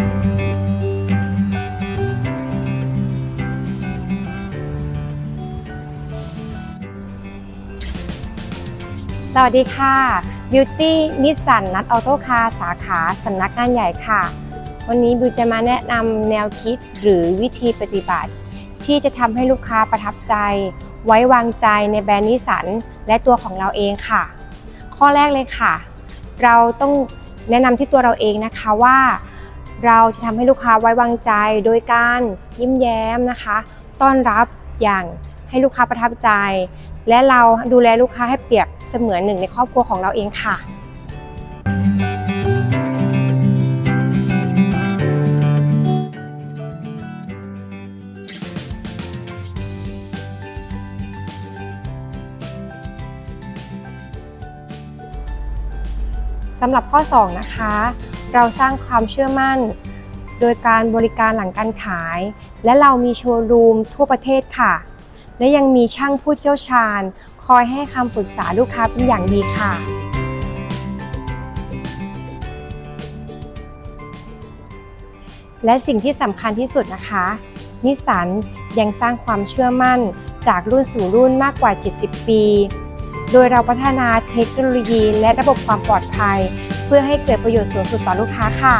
สวัสดีค่ะ Beauty นิสสันนัทออโต้คาสาขาสำนักงานใหญ่ค่ะ วันนี้บิวจะมาแนะนำแนวคิดหรือวิธีปฏิบัติ ที่จะทำให้ลูกค้าประทับใจ ไว้วางใจในแบรนด์นิสสันและตัวของเราเองค่ะ ข้อแรกเลยค่ะ เราต้องแนะนำที่ตัวเราเองนะคะว่า เราจะทำให้ลูกค้าไว้วางใจโดยการยิ้มแย้มนะคะ ต้อนรับอย่างให้ลูกค้าประทับใจ และเราดูแลลูกค้าให้เปรียบเสมือนหนึ่งในครอบครัวของเราเองค่ะสำหรับข้อ 2 นะคะ เราสร้างความเชื่อมั่น โดยการบริการหลังการขาย และเรามีโชว์รูมทั่วประเทศค่ะ และยังมีช่างผู้เชี่ยวชาญ คอยให้คำปรึกษาลูกค้าเป็นอย่างดีค่ะและสิ่งที่สำคัญที่สุดนะคะ นิสสันยังสร้างความเชื่อมั่นจากรุ่นสู่รุ่นมากกว่า 70 ปี โดยเราพัฒนาเทคโนโลยีและระบบความปลอดภัย เพื่อให้เกิดประโยชน์สูงสุดต่อลูกค้าค่ะ